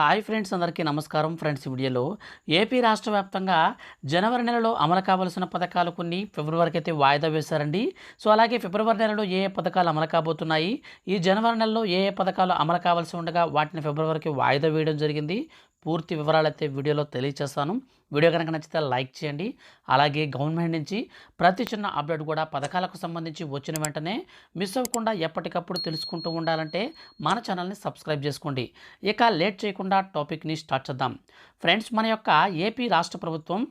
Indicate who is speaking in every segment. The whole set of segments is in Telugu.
Speaker 1: హాయ్ ఫ్రెండ్స్ అందరికీ నమస్కారం. ఫ్రెండ్స్ వీడియోలో ఏపీ రాష్ట్ర వ్యాప్తంగా జనవరి నెలలో అమలు కావాల్సిన పథకాలు కొన్ని ఫిబ్రవరికి అయితే వాయిదా వేశారండి. సో అలాగే ఫిబ్రవరి నెలలో ఏ ఏ పథకాలు అమలు కాబోతున్నాయి ఈ జనవరి నెలలో ఏ ఏ పథకాలు అమలు కావాల్సి ఉండగా వాటిని ఫిబ్రవరికి వాయిదా వేయడం జరిగింది. పూర్తి వివరాలు అయితే వీడియోలో తెలియజేస్తాను వీడియో కనుక నచ్చితే లైక్ చేయండి. అలాగే గవర్నమెంట్ నుంచి ప్రతి చిన్న అప్డేట్ కూడా పథకాలకు సంబంధించి వచ్చిన వెంటనే మిస్ అవ్వకుండా ఎప్పటికప్పుడు తెలుసుకుంటూ ఉండాలంటే మన ఛానల్ని సబ్స్క్రైబ్ చేసుకోండి. ఇక లేట్ చేయకుండా టాపిక్ని స్టార్ట్ చేద్దాం. ఫ్రెండ్స్ మన యొక్క ఏపీ రాష్ట్ర ప్రభుత్వం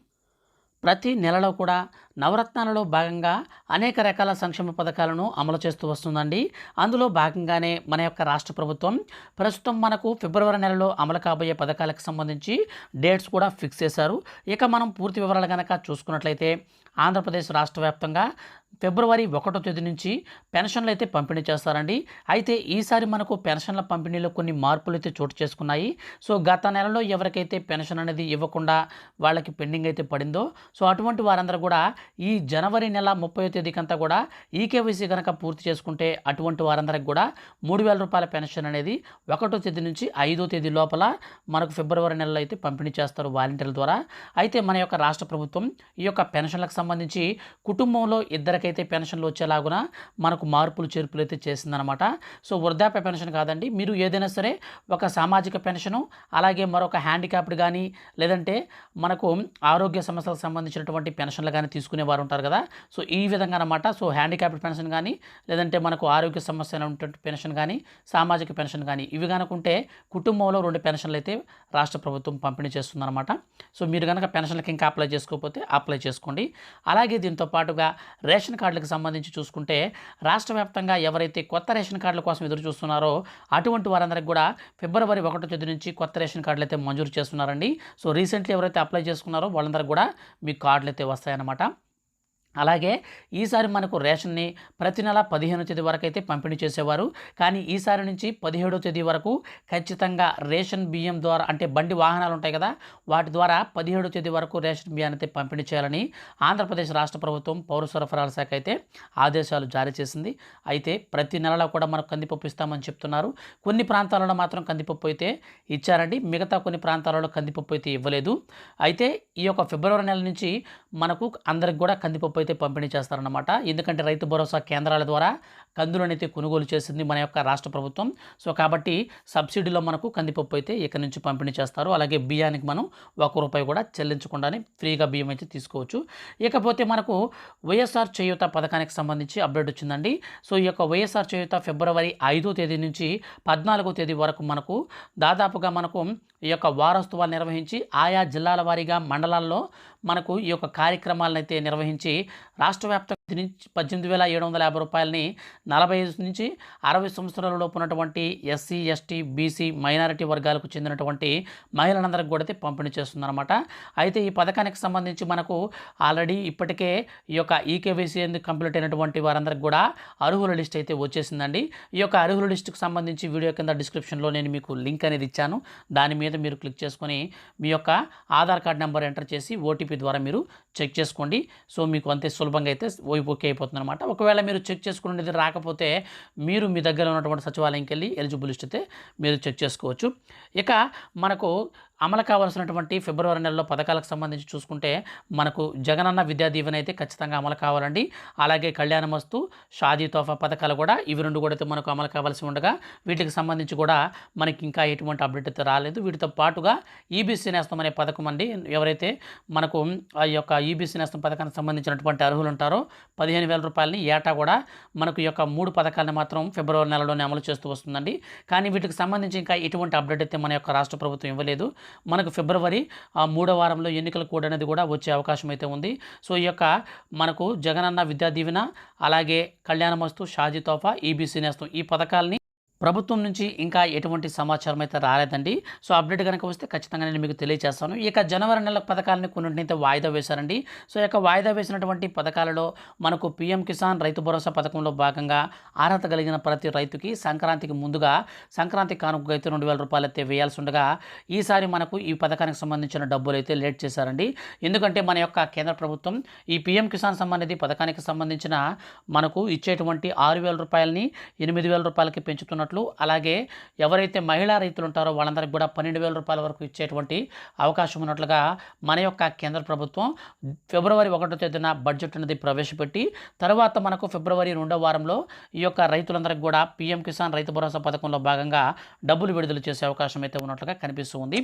Speaker 1: ప్రతి నెలలో కూడా నవరత్నాలలో భాగంగా అనేక రకాల సంక్షేమ పథకాలను అమలు చేస్తూ వస్తుందండి. అందులో భాగంగానే మన యొక్క రాష్ట్ర ప్రభుత్వం ప్రస్తుతం మనకు ఫిబ్రవరి నెలలో అమలు కాబోయే పథకాలకు సంబంధించి డేట్స్ కూడా ఫిక్స్ చేశారు. ఇక మనం పూర్తి వివరాలు కనుక చూసుకున్నట్లయితే ఆంధ్రప్రదేశ్ రాష్ట్ర వ్యాప్తంగా ఫిబ్రవరి ఒకటో తేదీ నుంచి పెన్షన్లు అయితే పంపిణీ చేస్తారండి. అయితే ఈసారి మనకు పెన్షన్ల పంపిణీలో కొన్ని మార్పులు అయితే చోటు చేసుకున్నాయి. సో గత నెలలో ఎవరికైతే పెన్షన్ అనేది ఇవ్వకుండా వాళ్ళకి పెండింగ్ అయితే పడిందో సో అటువంటి వారందరూ కూడా ఈ జనవరి నెల ముప్పై తేదీకంతా కూడా ఈకేవైసీ కనుక పూర్తి చేసుకుంటే అటువంటి వారందరికి కూడా మూడు వేల రూపాయల పెన్షన్ అనేది ఒకటో తేదీ నుంచి ఐదో తేదీ లోపల మనకు ఫిబ్రవరి నెలలో అయితే పంపిణీ చేస్తారు వాలంటీర్ల ద్వారా. అయితే మన యొక్క రాష్ట్ర ప్రభుత్వం ఈ యొక్క పెన్షన్లకు సంబంధించి కుటుంబంలో ఇద్దరికైతే పెన్షన్లు వచ్చేలాగున మనకు మార్పులు చేర్పులు అయితే చేసిందనమాట. సో వృద్ధాప్య పెన్షన్ కాదండి. మీరు ఏదైనా సరే ఒక సామాజిక పెన్షను అలాగే మరొక హ్యాండిక్యాప్డ్ కానీ లేదంటే మనకు ఆరోగ్య సమస్యలకు సంబంధించినటువంటి పెన్షన్లు కానీ తీసుకుని వారు ఉంటారు కదా. సో ఈ విధంగా అనమాట సో హ్యాండిక్యాప్డ్ పెన్షన్ కానీ లేదంటే మనకు ఆరోగ్య సమస్యలు ఉన్నటువంటి పెన్షన్ కానీ సామాజిక పెన్షన్ కానీ ఇవి కనుకుంటే కుటుంబంలో రెండు పెన్షన్లు అయితే రాష్ట్ర ప్రభుత్వం పంపిణీ చేస్తుందన్నమాట. సో మీరు కనుక పెన్షన్లకి ఇంకా అప్లై చేసుకోకపోతే అప్లై చేసుకోండి. అలాగే దీంతో పాటుగా రేషన్ కార్డులకు సంబంధించి చూసుకుంటే రాష్ట్ర వ్యాప్తంగా ఎవరైతే కొత్త రేషన్ కార్డుల కోసం ఎదురు చూస్తున్నారో అటువంటి వారందరికి కూడా ఫిబ్రవరి ఒకటో తేదీ నుంచి కొత్త రేషన్ కార్డులు అయితే మంజూరు చేస్తున్నారండి. సో రీసెంట్లీ ఎవరైతే అప్లై చేసుకున్నారో వాళ్ళందరికీ కూడా మీ కార్డులు అయితే వస్తాయన్నమాట. అలాగే ఈసారి మనకు రేషన్ని ప్రతి నెల పదిహేను తేదీ వరకు అయితే పంపిణీ చేసేవారు. కానీ ఈసారి నుంచి పదిహేడో తేదీ వరకు ఖచ్చితంగా రేషన్ బియ్యం ద్వారా అంటే బండి వాహనాలు ఉంటాయి కదా వాటి ద్వారా పదిహేడో తేదీ వరకు రేషన్ బియ్యాన్ని అయితే పంపిణీ చేయాలని ఆంధ్రప్రదేశ్ రాష్ట్ర ప్రభుత్వం పౌర సరఫరాల శాఖ అయితే ఆదేశాలు జారీ చేసింది. అయితే ప్రతి నెలలో కూడా మనకు కందిపప్పు ఇస్తామని చెప్తున్నారు. కొన్ని ప్రాంతాలలో మాత్రం కందిపప్పు అయితే ఇచ్చారండి. మిగతా కొన్ని ప్రాంతాలలో కందిపప్పు అయితే ఇవ్వలేదు. అయితే ఈ యొక్క ఫిబ్రవరి నెల నుంచి మనకు అందరికి కూడా కందిపప్పు అయితే పంపిణీ చేస్తారన్నమాట. ఎందుకంటే రైతు భరోసా కేంద్రాల ద్వారా కందులను అయితే కొనుగోలు చేసింది మన యొక్క రాష్ట్ర ప్రభుత్వం. సో కాబట్టి సబ్సిడీలో మనకు కందిపప్పు అయితే ఇక్కడి నుంచి పంపిణీ చేస్తారు. అలాగే బియ్యానికి మనం ఒక రూపాయి కూడా చెల్లించకుండానే ఫ్రీగా బియ్యం అయితే తీసుకోవచ్చు. ఇకపోతే మనకు వైఎస్ఆర్ చేయూత పథకానికి సంబంధించి అప్డేట్ వచ్చిందండి. సో ఈ యొక్క వైఎస్ఆర్ చేయూత ఫిబ్రవరి ఐదో తేదీ నుంచి పద్నాలుగో తేదీ వరకు మనకు దాదాపుగా మనకు ఈ యొక్క వారోత్సవాలు నిర్వహించి ఆయా జిల్లాల వారీగా మండలాల్లో మనకు ఈ యొక్క కార్యక్రమాలను అయితే నిర్వహించి రాష్ట్ర వ్యాప్తంగా పద్దెనిమిది వేల ఏడు వందల యాభై రూపాయలని నలభై ఐదు నుంచి అరవై సంవత్సరాల లోపు ఉన్నటువంటి ఎస్సీ ఎస్టీ బీసీ మైనారిటీ వర్గాలకు చెందినటువంటి మహిళలందరికీ కూడా అయితే పంపిణీ చేస్తుందన్నమాట అయితే ఈ పథకానికి సంబంధించి మనకు ఆల్రెడీ ఇప్పటికే ఈ యొక్క ఈకేవైసీ ఎందుకు కంప్లీట్ అయినటువంటి వారందరికి కూడా అర్హుల లిస్ట్ అయితే వచ్చేసిందండి. ఈ యొక్క అర్హుల లిస్టుకు సంబంధించి వీడియో కింద డిస్క్రిప్షన్లో నేను మీకు లింక్ అనేది ఇచ్చాను. దాని మీద మీరు క్లిక్ చేసుకొని మీ యొక్క ఆధార్ కార్డ్ నెంబర్ ఎంటర్ చేసి ఓటీపీ ద్వారా మీరు చెక్ చేసుకోండి. సో మీకు అంతే సులభంగా అయితే ఓకే అయిపోతుంది అనమాట ఒకవేళ మీరు చెక్ చేసుకునేది రాకపోతే మీరు మీ దగ్గర ఉన్నటువంటి సచివాలయంకి వెళ్ళి ఎలిజిబుల్ అయితే మీరు చెక్ చేసుకోవచ్చు. ఇక మనకు అమలు కావాల్సినటువంటి ఫిబ్రవరి నెలలో పథకాలకు సంబంధించి చూసుకుంటే మనకు జగనన్న విద్యా దీవెన అయితే ఖచ్చితంగా అమలు కావాలండి. అలాగే కళ్యాణమస్తు షాదీ తోఫా పథకాలు కూడా ఇవి రెండు కూడా అయితే మనకు అమలు కావాల్సి ఉండగా వీటికి సంబంధించి కూడా మనకి ఇంకా ఎటువంటి అప్డేట్ అయితే రాలేదు. వీటితో పాటుగా ఈబీసీ నేస్తం అనే పథకం అండి. ఎవరైతే మనకు ఆ యొక్క ఈబీసీ నేస్తం పథకానికి సంబంధించినటువంటి అర్హులు ఉంటారో పదిహేను వేల రూపాయలని ఏటా కూడా మనకు ఈ యొక్క మూడు పథకాలను మాత్రం ఫిబ్రవరి నెలలోనే అమలు చేస్తూ వస్తుందండి. కానీ వీటికి సంబంధించి ఇంకా ఎటువంటి అప్డేట్ అయితే మన యొక్క రాష్ట్ర ప్రభుత్వం ఇవ్వలేదు. మనకు ఫిబ్రవరి ఆ, మూడో వారంలో ఎన్నికల కోడ్ అనేది కూడా వచ్చే అవకాశం అయితే ఉంది. సో ఈ యొక్క మనకు జగనన్న విద్యా దీవెన అలాగే కళ్యాణమస్తు షాజీ తోఫా ఈబీసీ నేస్తం ఈ పథకాలని ప్రభుత్వం నుంచి ఇంకా ఎటువంటి సమాచారం అయితే రాలేదండి. సో అప్డేట్ కనుక వస్తే ఖచ్చితంగా నేను మీకు తెలియజేస్తాను. ఇక జనవరి నెల పథకాలని కొన్నింటినైతే వాయిదా వేశారండి. సో ఈ యొక్క వాయిదా వేసినటువంటి పథకాలలో మనకు పీఎం కిసాన్ రైతు భరోసా పథకంలో భాగంగా అర్హత కలిగిన ప్రతి రైతుకి సంక్రాంతికి ముందుగా సంక్రాంతి కానుకగా అయితే రెండు వేల రూపాయలు అయితే వేయాల్సి ఉండగా ఈసారి మనకు ఈ పథకానికి సంబంధించిన డబ్బులు అయితే లేట్ చేశారండి. ఎందుకంటే మన యొక్క కేంద్ర ప్రభుత్వం ఈ పీఎం కిసాన్ సంబంధించి పథకానికి సంబంధించిన మనకు ఇచ్చేటువంటి ఆరు వేల రూపాయలని ఎనిమిది వేల రూపాయలకి పెంచుతున్నట్టు ఉన్నట్లు అలాగే ఎవరైతే మహిళా రైతులు ఉంటారో వాళ్ళందరికీ కూడా పన్నెండు వేల రూపాయల వరకు ఇచ్చేటువంటి అవకాశం ఉన్నట్లుగా మన యొక్క కేంద్ర ప్రభుత్వం ఫిబ్రవరి ఒకటో తేదీన బడ్జెట్ అనేది ప్రవేశపెట్టి తర్వాత మనకు ఫిబ్రవరి రెండో వారంలో ఈ యొక్క రైతులందరికీ కూడా పీఎం కిసాన్ రైతు భరోసా పథకంలో భాగంగా డబ్బులు విడుదల చేసే అవకాశం అయితే ఉన్నట్లుగా కనిపిస్తూ ఉంది.